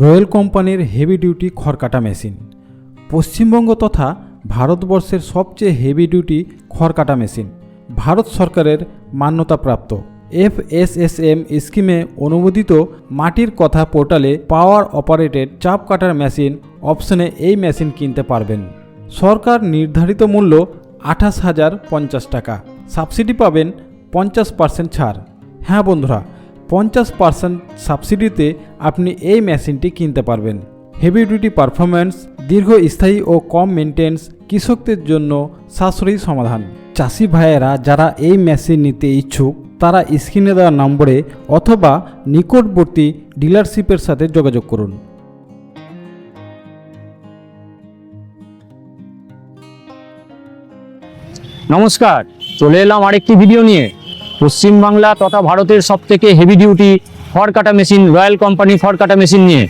Royal কোম্পানির heavy duty খড়কাটা machine Paschimbanga তথা ভারতবর্ষের সবচেয়ে হেভি ডিউটি খড়কাটা মেশিন ভারত সরকারের মান্যতাপ্রাপ্ত। এফ এস এস এম স্কিমে অনুমোদিত মাটির কথা পোর্টালে পাওয়ার অপারেটেড চাপ কাটার মেশিন অপশনে এই মেশিন কিনতে পারবেন। সরকার নির্ধারিত মূল্য আঠাশ হাজার পঞ্চাশ টাকা। সাবসিডি পাবেন পঞ্চাশ পার্সেন্ট ছাড়। হ্যাঁ বন্ধুরা পঞ্চাশ পার্সেন্ট সাবসিডিতে আপনি এই মেশিনটি কিনতে পারবেন। হেভি ডিউটি পারফরম্যান্স দীর্ঘস্থায়ী ও কম মেনটেন্স কৃষকদের জন্য সাশ্রয়ী সমাধান। চাষি ভাইয়েরা যারা এই মেশিন নিতে ইচ্ছুক, তারা স্ক্রিনে দেওয়া নম্বরে অথবা নিকটবর্তী ডিলারশিপের সাথে যোগাযোগ করুন। নমস্কার, চলে এলাম আরেকটি ভিডিও নিয়ে। পশ্চিমবাংলা তথা ভারতের সব থেকে হেভি ডিউটি খড় কাটা মেশিন রয়্যাল কোম্পানি খড় কাটা মেশিন নিয়ে।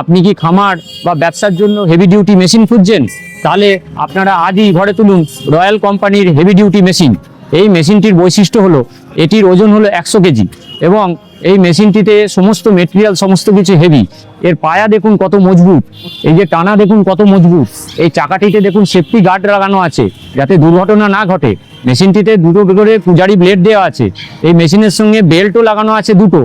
আপনি কি খামার বা ব্যবসার জন্য হেভি ডিউটি মেশিন খুঁজছেন? তাহলে আপনারা আজই ঘরে তুলুন রয়্যাল কোম্পানির হেভি ডিউটি মেশিন এই মেশিনটির বৈশিষ্ট্য হলো, এটির ওজন হলো একশো কেজি এবং এই মেশিনটিতে সমস্ত মেটেরিয়াল সমস্ত কিছু হেভি এর পায়া দেখুন কত মজবুত। এই যে টানা দেখুন কত মজবুত। এই চাকাটিতে দেখুন সেফটি গার্ড লাগানো আছে, যাতে দুর্ঘটনা না ঘটে। মেশিনটিতে দুটো করে পূজারি ব্লেড দেওয়া আছে। এই মেশিনের সঙ্গে বেল্টও লাগানো আছে দুটো।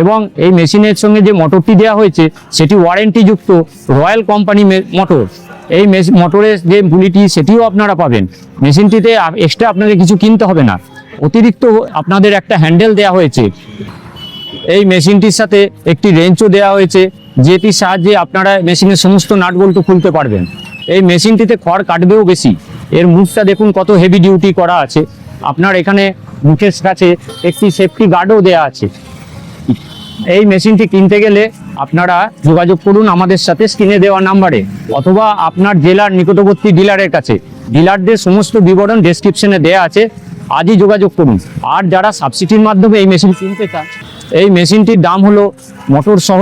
এবং এই মেশিনের সঙ্গে যে মোটরটি দেওয়া হয়েছে, সেটি ওয়ারেন্টিযুক্ত রয়্যাল কোম্পানি মোটর এই মোটরের যে বুলিটি সেটিও আপনারা পাবেন। মেশিনটিতে এক্সট্রা আপনাদের কিছু কিনতে হবে না। অতিরিক্ত আপনাদের একটা হ্যান্ডেল দেওয়া হয়েছে। এই মেশিনটির সাথে একটি রেঞ্চও দেওয়া হয়েছে, যেটির সাহায্যে আপনারা মেশিনের সমস্ত নাট বল্টু খুলতে পারবেন। এই মেশিনটিতে খড় কাটবেও বেশি। এর মুখটা দেখুন কত হেভি ডিউটি করা আছে। আপনার এখানে মুখের কাছে একটি সেফটি গার্ডও দেওয়া আছে। এই মেশিনটি কিনতে গেলে আপনারা যোগাযোগ করুন আমাদের সাথে স্ক্রিনে দেওয়া নাম্বারে, অথবা আপনার জেলার নিকটবর্তী ডিলারের কাছে। ডিলারদের সমস্ত বিবরণ ডেসক্রিপশনে দেওয়া আছে। আজই যোগাযোগ করুন। আর যারা সাবসিডির মাধ্যমে এই মেশিন কিনতে চান এই মেশিনটির দাম হলো মোটর সহ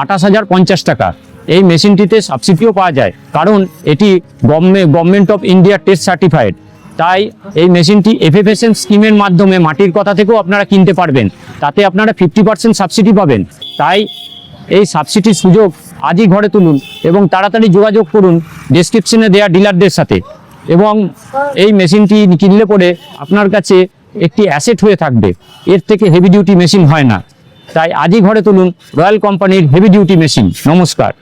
আঠাশ হাজার পঞ্চাশ টাকা। এই মেশিনটিতে সাবসিডিও পাওয়া যায়, কারণ এটি government of India test certified. তাই এই মেশিনটি এফএফএসএন স্কিমের মাধ্যমে মাটির কথা থেকেও আপনারা কিনতে পারবেন। তাতে আপনারা ফিফটি পার্সেন্ট সাবসিডি পাবেন। তাই এই সাবসিডির সুযোগ আজই ঘরে তুলুন এবং তাড়াতাড়ি যোগাযোগ করুন ডেসক্রিপশনে দেওয়া ডিলারদের সাথে। এবং এই মেশিনটি কিনলে পরে আপনার কাছে একটি অ্যাসেট হয়ে থাকবে। এর থেকে হেভি ডিউটি মেশিন হয় না। তাই আজই ঘরে তুলুন রয়্যাল কোম্পানির হেভি ডিউটি মেশিন নমস্কার।